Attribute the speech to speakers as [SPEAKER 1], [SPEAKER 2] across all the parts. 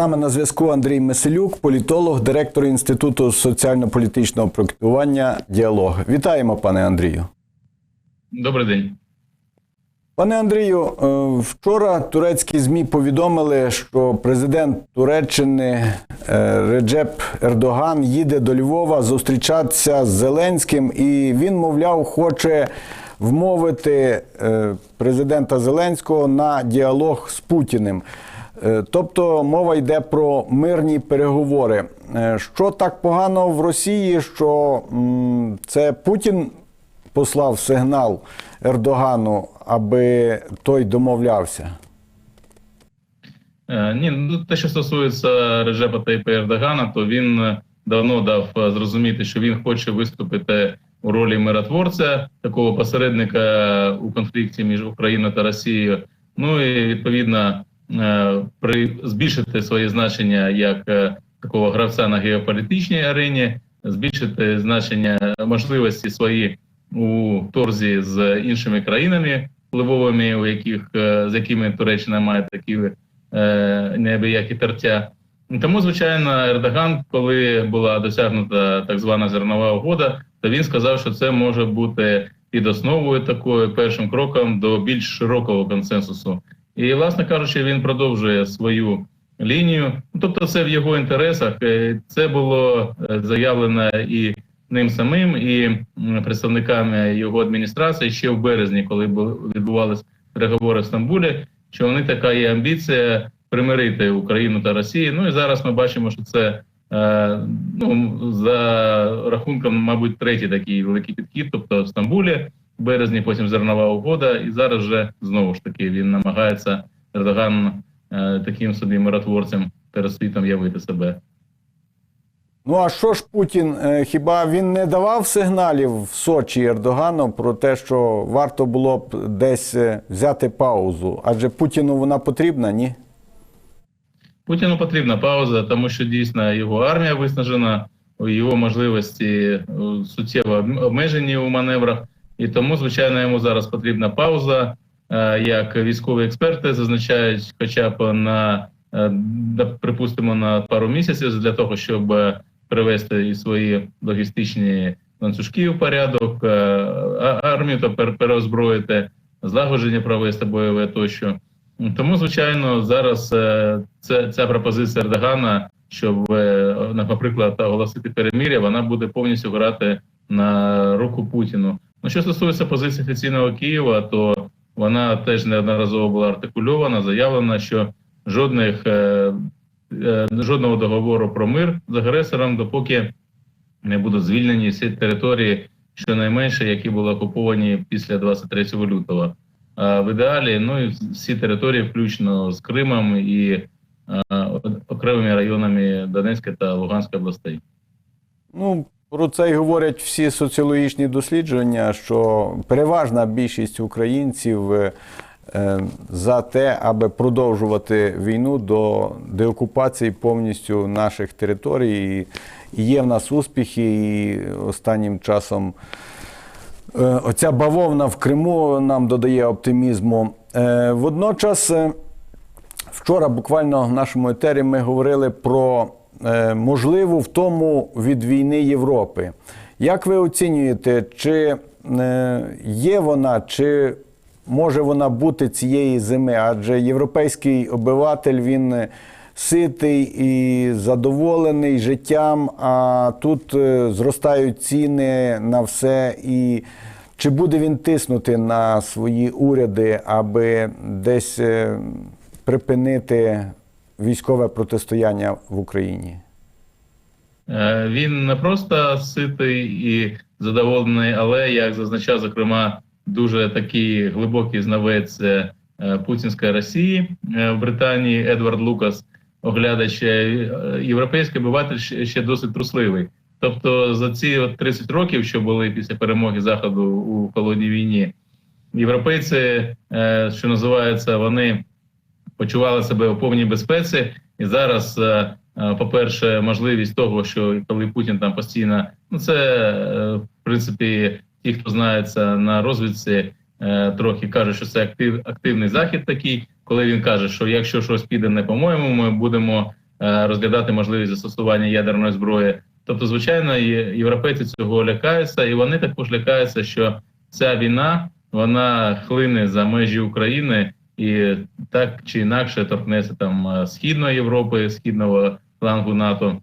[SPEAKER 1] нами на зв'язку Андрій Меселюк, політолог, директор Інституту соціально-політичного проєктування Діалог. Вітаємо, пане Андрію.
[SPEAKER 2] Добрий день.
[SPEAKER 1] Пане Андрію, е, вчора турецькі ЗМІ повідомили, що президент Туреччини е, Реджеп Ердоган їде до Львова зустрічатися з Зеленським, і він, мовляв, хоче вмовити е, президента Зеленського на діалог з Путіним. Е, Тобто мова йде про мирні переговори. Е, Що так погано в Росії, що це Путін послав сигнал Ердогану, аби той домовлявся?
[SPEAKER 2] Е, Ні, ну те, що стосується Режепа Тайпа Ердогана, то він давно дав зрозуміти, що він хоче виступити у ролі миротворця, такого посередника у конфлікті між Україною та Росією. Ну і відповідно при збільшити своє значення як е, такого гравця на геополітичній арені, збільшити значення можливості свої у торзі з іншими країнами впливовими, у яких е, з якими Туреччина має такі е, неабиякі тертя. Тому, звичайно, Ердоган, коли була досягнута так звана зернова угода, то він сказав, що це може бути під основою такою першим кроком до більш широкого консенсусу. І, власне кажучи, він продовжує свою лінію. Ну, Тобто, це в його інтересах. Е, Це було е, заявлено і ним самим, і представниками його адміністрації ще в березні, коли бу- відбувалися переговори в Стамбулі, що вони така є амбіція примирити Україну та Росію. Ну і зараз ми бачимо, що це е, ну за рахунком, мабуть, третій такий великий підхід, тобто в Стамбулі березні, потім зернова угода, і зараз вже знову ж таки він намагається Ердоган е, таким собі миротворцем перед світом явити себе.
[SPEAKER 1] Ну а що ж Путін? е, Хіба він не давав сигналів в Сочі Ердогану про те, що варто було б десь е, взяти паузу? Адже Путіну вона потрібна, ні?
[SPEAKER 2] Путіну потрібна пауза, тому що дійсно його армія виснажена, його можливості суттєво обмежені у маневрах, і тому, звичайно, йому зараз потрібна пауза. Е, Як військові експерти зазначають, хоча б на е, припустимо на пару місяців для того, щоб е, привести і свої логістичні ланцюжки в порядок, армію то переозброїти, злагодження провести бойове тощо. Тому, звичайно, зараз це, ця пропозиція Ердогана, щоб, наприклад, оголосити перемир'я, вона буде повністю грати на руку Путіну. Ну, що стосується позиції офіційного Києва, то вона теж неодноразово була артикульована, заявлена, що жодних е, е, жодного договору про мир з агресором, допоки не будуть звільнені всі території, щонайменше, які були окуповані після 23 лютого. А в ідеалі, ну і всі території, включно з Кримом і а, окремими районами Донецької та Луганської областей.
[SPEAKER 1] Ну, про це й говорять всі соціологічні дослідження, що переважна більшість українців е, е, за те, аби продовжувати війну до деокупації повністю наших територій. І є в нас успіхи, і останнім часом е, оця бавовна в Криму нам додає оптимізму. Водночас. Вчора буквально в нашому етері ми говорили про е, можливу втому від війни Європи. Як ви оцінюєте, чи е, є вона, чи може вона бути цієї зими? Адже європейський обиватель він е, ситий і задоволений життям, а тут зростають ціни на все. І чи буде він тиснути на свої уряди, аби десь припинити військове протистояння в Україні?
[SPEAKER 2] Е, Він не просто ситий і задоволений, але як зазначав, зокрема, дуже такий глибокий знавець е, путінської Росії е, в Британії Едвард Лукас, оглядач е, європейський обиватель ще досить трусливий. Тобто за ці от 30 років, що були після перемоги Заходу у холодній війні, європейці, е, що називається, вони почували себе у повній безпеці, і зараз, е, е, по-перше, можливість того, що коли Путін там постійно, ну це е, в принципі ті, хто знається на розвідці, трохи кажуть, що це актив, активний захід такий, коли він каже, що якщо щось піде не по-моєму, ми будемо розглядати можливість застосування ядерної зброї. Тобто, звичайно, європейці цього лякаються, і вони також лякаються, що ця війна вона хлине за межі України і так чи інакше торкнеться там е, східної Європи, східного флангу НАТО,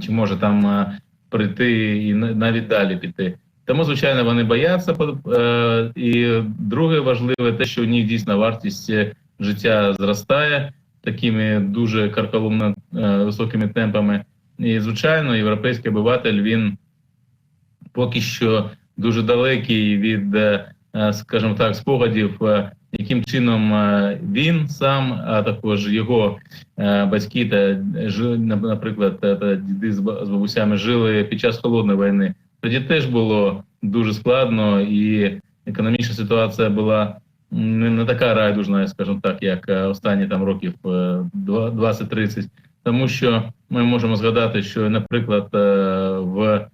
[SPEAKER 2] чи може там е, прийти і на- навіть далі піти. Тому, звичайно, вони бояться. е, І друге важливе, те, що у них дійсно вартість життя зростає такими дуже карколомно високими темпами. І, звичайно, європейський обиватель він поки що дуже далекий від, скажімо так, спогадів, яким чином е, він сам, а також його е, батьки та наприклад, та діди з ба- з бабусями жили під час холодної війни. Тоді теж було дуже складно, і економічна ситуація була не, така райдужна, скажімо так, як е, останні там років е, два- 20-30. Тому що ми можемо згадати, що, наприклад, в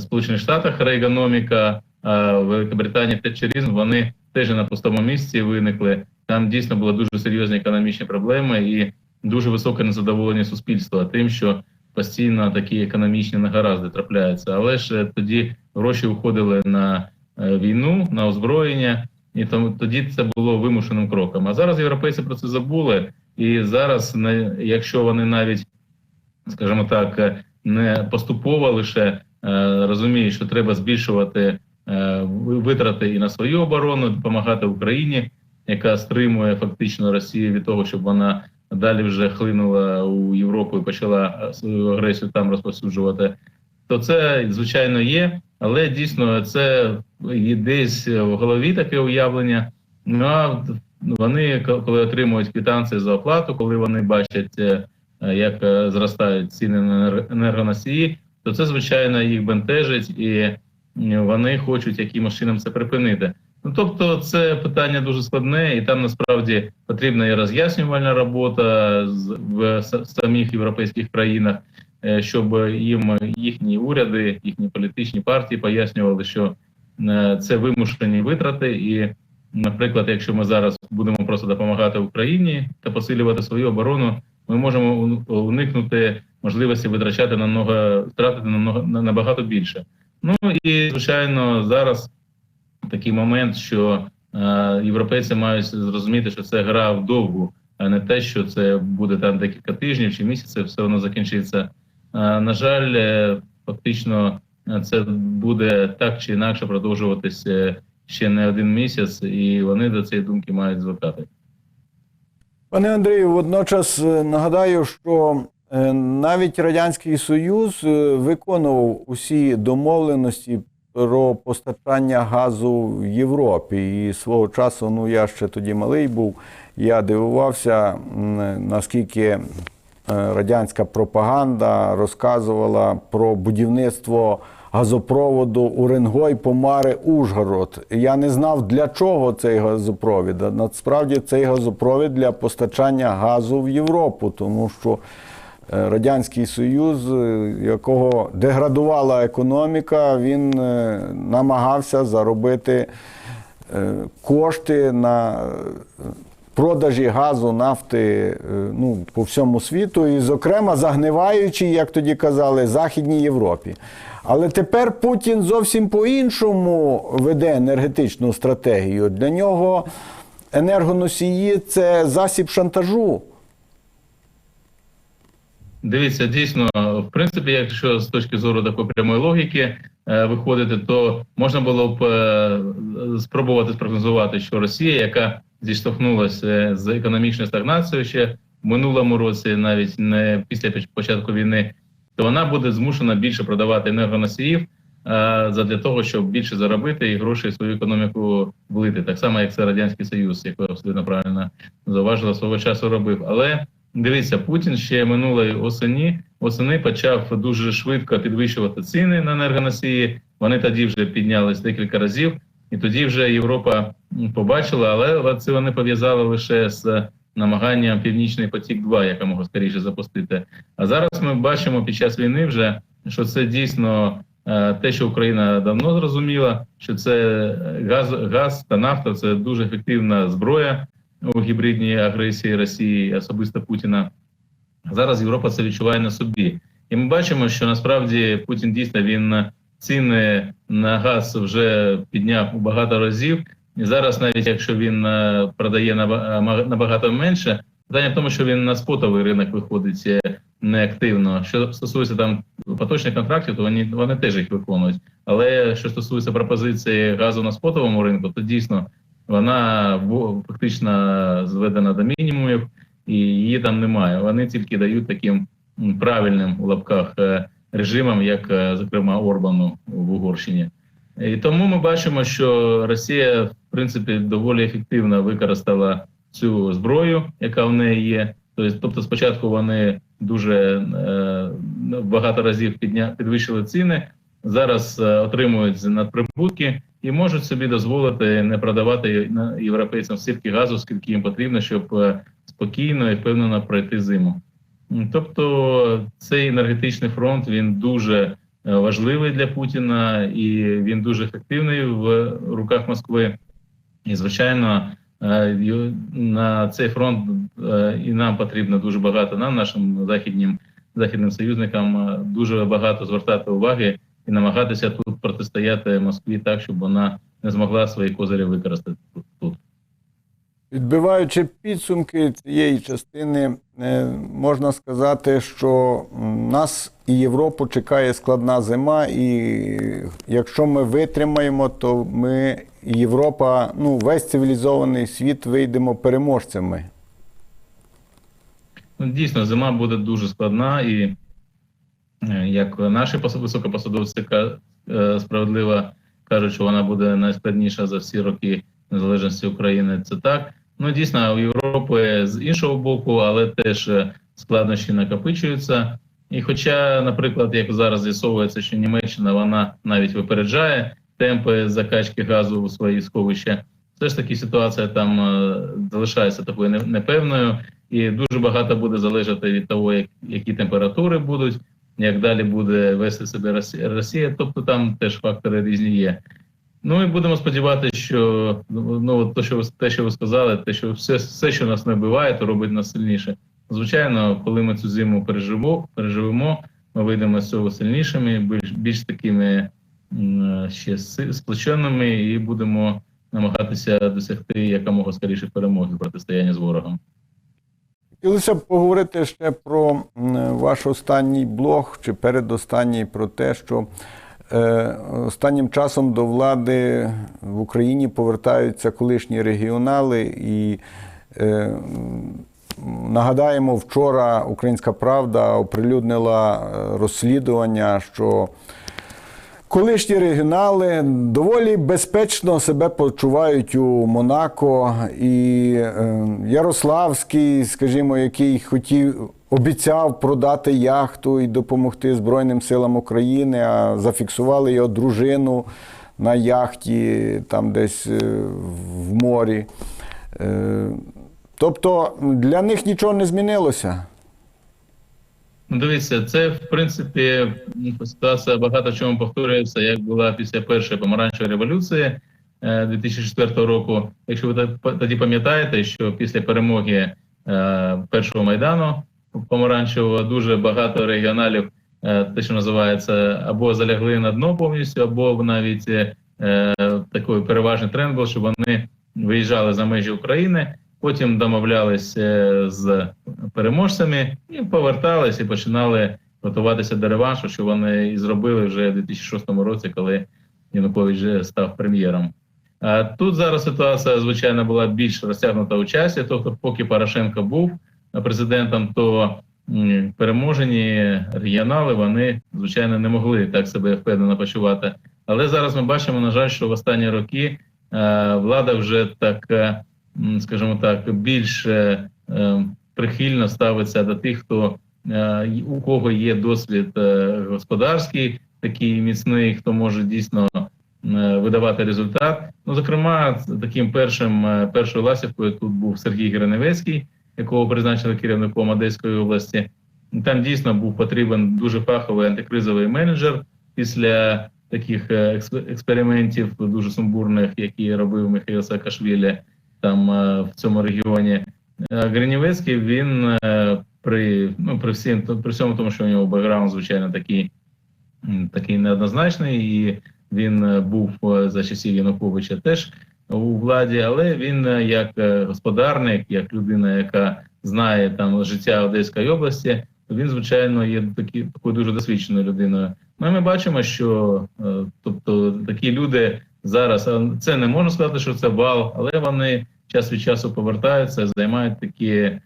[SPEAKER 2] Сполучених Штатах рейгономіка, а в Великобританії тетчерізм, вони теж на пустому місці виникли. Там дійсно були дуже серйозні економічні проблеми і дуже високе незадоволення суспільства тим, що постійно такі економічні негаразди трапляються. Але ж е, тоді гроші уходили на е, війну, на озброєння, і тому тоді це було вимушеним кроком. А зараз європейці про це забули, і зараз, якщо вони навіть, скажімо так, е, не поступово лише розуміють, що треба збільшувати витрати і на свою оборону, допомагати Україні, яка стримує фактично Росію від того, щоб вона далі вже хлинула у Європу і почала е, свою агресію там розповсюджувати. То це звичайно є, але дійсно це є десь в голові таке уявлення. Ну а вони, коли отримують квитанції за оплату, коли вони бачать, е, як е, зростають ціни на енергоносії, то це звичайно їх бентежить, і е, вони хочуть якимось чином це припинити. Ну тобто, це питання дуже складне, і там насправді потрібна і роз'яснювальна робота з- в самих європейських країнах, е, щоб їм їхні уряди, їхні політичні партії пояснювали, що е, це вимушені витрати, і, наприклад, якщо ми зараз будемо просто допомагати Україні та посилювати свою оборону, ми можемо уникнути можливості витрачати намного втратити на- набагато більше. Ну і звичайно, зараз такий момент, що е, європейці мають зрозуміти, що це гра вдовгу, а не те, що це буде там декілька тижнів чи місяців, все одно закінчиться. Е, на жаль, е, фактично це буде так чи інакше продовжуватися ще не один місяць, і вони до цієї думки мають звикати.
[SPEAKER 1] Пане Андрію, водночас нагадаю, що навіть Радянський Союз е, виконував усі домовленості про постачання газу в Європі. І свого часу, ну я ще тоді малий був, я дивувався, наскільки е, радянська пропаганда розказувала про будівництво газопроводу Уренгой, Помари, Ужгород. Я не знав, для чого цей газопровід. Насправді цей газопровід для постачання газу в Європу, тому що е, Радянський Союз, е, якого деградувала економіка, він е, намагався заробити е, кошти на е, продажі газу, нафти е, ну, по всьому світу, і, зокрема, загниваючи, як тоді казали, Західній Європі. Але тепер Путін зовсім по-іншому веде енергетичну стратегію. Для нього енергоносії це засіб шантажу.
[SPEAKER 2] Дивіться, дійсно, в принципі, якщо з точки зору такої прямої логіки е, виходити, то можна було б е, спробувати спрогнозувати, що Росія, яка зіштовхнулася з економічною стагнацією ще в минулому році, навіть не після початку війни, то вона буде змушена більше продавати енергоносіїв е, задля того, щоб більше заробити і гроші в свою економіку влити, так само як це радянський союз, як ви абсолютно правильно зауважили, свого часу робив. Але Дивіться, Путін ще минулої осені осени почав дуже швидко підвищувати ціни на енергоносії. Вони тоді вже піднялись декілька разів, і тоді вже Європа побачила, але це вони пов'язали лише з намаганням Північний потік 2 якомога скоріше запустити. А зараз ми бачимо під час війни вже, що це дійсно е, те, що Україна давно зрозуміла, що це газ, газ та нафта це дуже ефективна зброя у гібридній агресії Росії, особисто Путіна. Зараз Європа це відчуває на собі. І ми бачимо, що насправді Путін дійсно він ціни на газ вже підняв у багато разів. І зараз, навіть якщо він е, продає е, набагато менше, питання в тому, що він на спотовий ринок виходить е, неактивно. Що стосується там поточних контрактів, то вони, вони теж їх виконують. Але що стосується пропозиції газу на спотовому ринку, то дійсно вона фактично зведена до мінімумів, і її там немає. Вони тільки дають таким правильним у лапках е, режимам, як е, зокрема Орбану в Угорщині. І тому ми бачимо, що Росія в принципі доволі ефективно використала цю зброю, яка в неї є. Тобто, тобто спочатку вони дуже е, багато разів підвищили ціни, зараз отримують надприбутки і можуть собі дозволити не продавати європейцям стільки газу, скільки їм потрібно, щоб е, спокійно і впевнено пройти зиму. Тобто цей енергетичний фронт він дуже е, важливий для Путіна і він дуже ефективний в руках Москви. І звичайно, е, на цей фронт і нам потрібно дуже багато. Нам, нашим західнім західним союзникам, дуже багато звертати уваги і намагатися тут протистояти Москві так, щоб вона не змогла свої козирі використати тут.
[SPEAKER 1] Підбиваючи підсумки цієї частини, е, можна сказати, що нас і Європу чекає складна зима, і якщо ми витримаємо, то ми Європа, ну весь цивілізований світ вийдемо переможцями.
[SPEAKER 2] Ну, дійсно, зима буде дуже складна, і як наші високопосадовці е, справедливо кажуть, що вона буде найскладніша за всі роки незалежності України. Це так. Ну дійсно, у Європи з іншого боку, але теж е, складнощі накопичуються. І хоча, наприклад, як зараз з'ясовується, що Німеччина вона навіть випереджає темпи закачки газу у свої сховища, все ж таки ситуація там е, залишається такою непевною і дуже багато буде залежати від того, як, які температури будуть, як далі буде вести себе Росія. Тобто там теж фактори різні є. Ну і будемо сподіватися, що ну от те, що ви те, що ви сказали, те, що все, все, що нас не вбиває, то робить нас сильніше. Звичайно, коли ми цю зиму переживемо, переживемо, ми вийдемо з цього сильнішими, більш, більш такими ще сплоченими, і будемо намагатися досягти якомога скоріше перемоги в протистоянні з ворогом.
[SPEAKER 1] Хотілося б поговорити ще про ваш останній блог чи передостанній про те, що е, останнім часом до влади в Україні повертаються колишні регіонали і. Е, Нагадаємо, вчора Українська Правда оприлюднила е, розслідування, що колишні регіонали доволі безпечно себе почувають у Монако. І е, Ярославський, скажімо, який хотів, обіцяв продати яхту і допомогти Збройним силам України, а зафіксували його дружину на яхті, там десь е, в морі. Е, Тобто для них нічого не змінилося.
[SPEAKER 2] Ну, дивіться, це в принципі ситуація багато чому повторюється, як була після першої помаранчевої революції е, 2004 року. Якщо ви тоді пам'ятаєте, що після перемоги е, першого майдану помаранчевого дуже багато регіоналів, е, те, що називається, або залягли на дно повністю, або навіть е, такий переважний тренд був, що вони виїжджали за межі України. Потім домовлялися з переможцями і повертались і починали готуватися до реваншу, що вони і зробили вже в 2006 році, коли Янукович став прем'єром. А тут зараз ситуація, звичайно, була більш розтягнута у часі. Тобто, поки Порошенко був президентом, то переможені регіонали вони звичайно не могли так себе впевнено почувати. Але зараз ми бачимо, на жаль, що в останні роки е, влада вже так. Скажімо так, більш е, прихильно ставиться до тих, хто е, у кого є досвід е, господарський, такий міцний, хто може дійсно видавати результат. Ну, зокрема, таким першим першою ласівкою тут був Сергій Гриневецький, якого призначили керівником Одеської області. Там дійсно був потрібен дуже фаховий антикризовий менеджер після таких екс- експериментів дуже сумбурних, які робив Михайло Саакашвілі там е, в цьому регіоні. Е, Гринівецький він е, при, ну, при, всім, при всьому тому, що у нього бекграунд, звичайно, такий, такий неоднозначний, і він був за часів Януковича теж у владі, але він як господарник, як людина, яка знає там життя Одеської області, він, звичайно, є такі, такою дуже досвідченою людиною. Ну, ми бачимо, що тобто такі люди зараз, це не можна сказати, що це вал, але вони час від часу повертаються, займають такі е,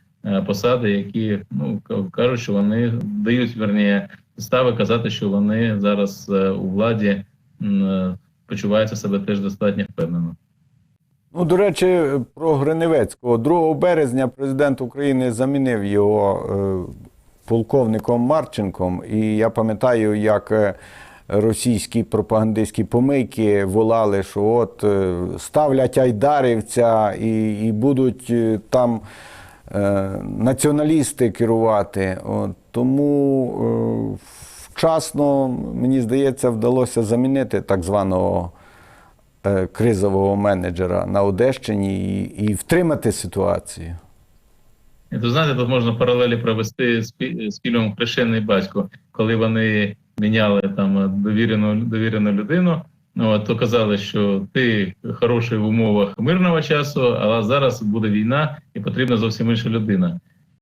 [SPEAKER 2] посади, які ну кажуть, що вони дають верні підстави казати, що вони зараз е, у владі е, почуваються себе теж достатньо впевнено.
[SPEAKER 1] Ну, до речі, про Гриневецького. 2 березня президент України замінив його е, полковником Марченком. І я пам'ятаю, як е, російські пропагандистські помийки волали, що от е, ставлять айдарівця і, і будуть е, там е, націоналісти керувати. От, тому е, вчасно, мені здається, вдалося замінити так званого е, кризового менеджера на Одещині і, і втримати ситуацію.
[SPEAKER 2] Знаєте, тут можна паралелі провести з фільмом Хрещений батько, коли вони міняли там довірену, довірену людину. Ну, от, то казали, що ти хороший в умовах мирного часу, але зараз буде війна і потрібна зовсім інша людина.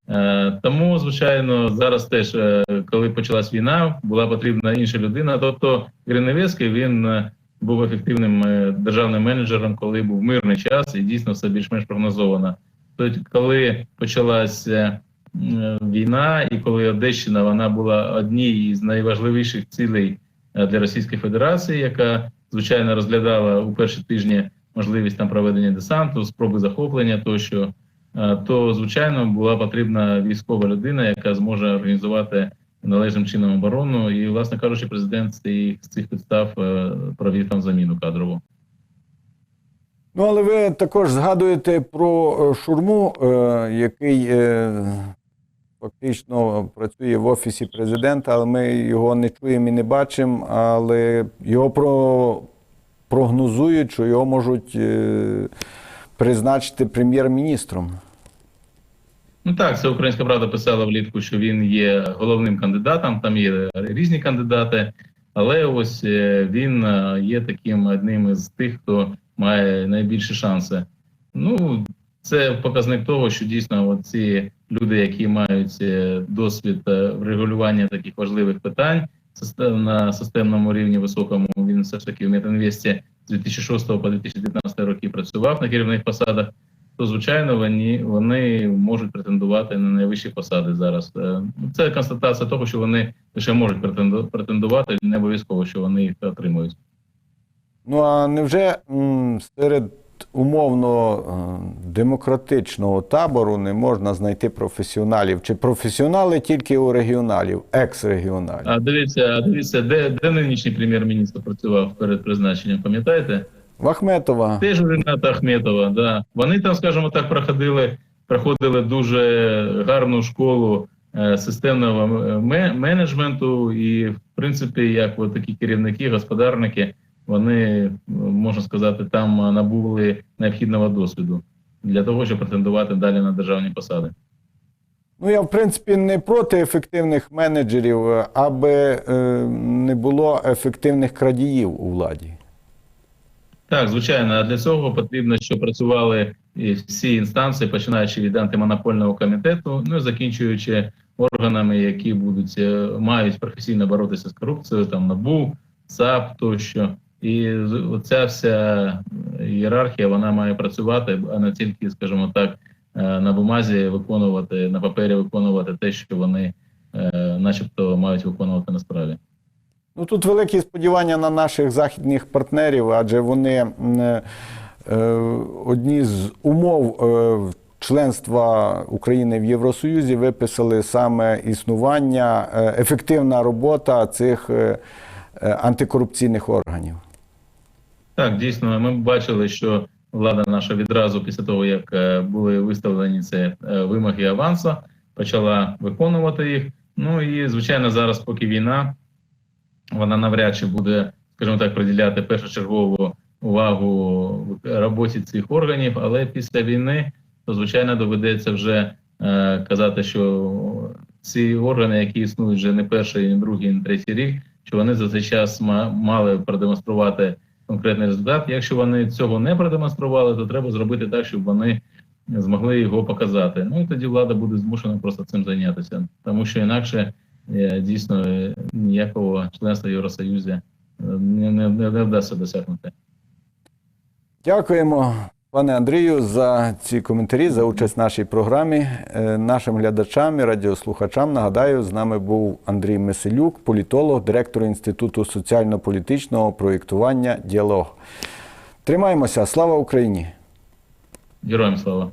[SPEAKER 2] Е, тому, звичайно, зараз теж, е, коли почалась війна, була потрібна інша людина. Тобто Гриневецький він е, був ефективним е, державним менеджером, коли був мирний час, і дійсно все більш-менш прогнозовано. Тобто, коли почалася війна, і коли Одещина вона була однією з найважливіших цілей е, для Російської Федерації, яка звичайно розглядала у перші тижні можливість там проведення десанту, спроби захоплення тощо, е, то звичайно була потрібна військова людина, яка зможе організувати належним чином оборону. І, власне кажучи, президент з цих, підстав е, провів там заміну кадрову.
[SPEAKER 1] Ну, але ви також згадуєте про е, Шурму, е, який е, фактично працює в офісі президента, але ми його не чуємо і не бачимо. Але його про, прогнозують, що його можуть е, призначити прем'єр-міністром.
[SPEAKER 2] Ну так, це українська правда писала влітку, що він є головним кандидатом. Там є різні кандидати, але ось е, він е, є таким одним із тих, хто має найбільші шанси. Ну це показник того, що дійсно ці люди, які мають е, досвід е, врегулювання таких важливих питань на системному рівні високому, він все ж таки в Метинвесті з 2006 по 2019 роки працював на керівних посадах то звичайно вони, вони можуть претендувати на найвищі посади зараз. Е, Це констатація того, що вони лише можуть претенду- претендувати, не обов'язково, що вони їх отримують.
[SPEAKER 1] Ну а невже м, серед умовно е, демократичного табору не можна знайти професіоналів? Чи професіонали тільки у регіоналів, екс-регіоналів?
[SPEAKER 2] А дивіться, а дивіться, де, де нинішній прем'єр-міністр працював перед призначенням, пам'ятаєте?
[SPEAKER 1] Вахметова.
[SPEAKER 2] Теж у Рената Ахметова. Да. Вони там, скажімо так, проходили, проходили дуже гарну школу е, системного ме- менеджменту, і, в принципі, як от такі керівники, господарники, вони, е, можна сказати, там е, набули необхідного досвіду для того, щоб претендувати далі на державні посади.
[SPEAKER 1] Ну, я, в принципі, не проти ефективних менеджерів, е, аби е, не було ефективних крадіїв у владі.
[SPEAKER 2] Так, звичайно, а для цього потрібно, щоб працювали і всі інстанції, починаючи від антимонопольного комітету, ну і закінчуючи органами, які будуть мають професійно боротися з корупцією, там НАБУ, САП тощо. І з- ця вся ієрархія вона має працювати, а не тільки, скажімо так, е, на бумазі виконувати на папері виконувати те, що вони, е, начебто, мають виконувати на справі.
[SPEAKER 1] Ну тут великі сподівання на наших західних партнерів, адже вони е, одні з умов членства України в Євросоюзі виписали саме існування, ефективна робота цих антикорупційних органів.
[SPEAKER 2] Так, дійсно, ми бачили, що влада наша відразу після того, як е, були виставлені ці е, вимоги авансу, почала виконувати їх. Ну і звичайно, зараз, поки війна, вона навряд чи буде, скажімо так, приділяти першочергову увагу роботі цих органів. Але після війни, то звичайно доведеться вже е, казати, що ці органи, які існують вже не перший, не другий, не третій рік, що вони за цей час ма- мали продемонструвати конкретний результат. Якщо вони цього не продемонстрували, то треба зробити так, щоб вони змогли його показати. Ну і тоді влада буде змушена просто цим зайнятися, тому що інакше е, дійсно е, ніякого членства в Євросоюзі е, не, не, не, не вдасться досягнути.
[SPEAKER 1] Дякуємо, пане Андрію, за ці коментарі, за участь в нашій програмі. Е, Нашим глядачам і радіослухачам нагадаю, з нами був Андрій Меселюк, політолог, директор Інституту соціально-політичного проєктування Діалог. Тримаємося. Слава Україні!
[SPEAKER 2] Героям слава!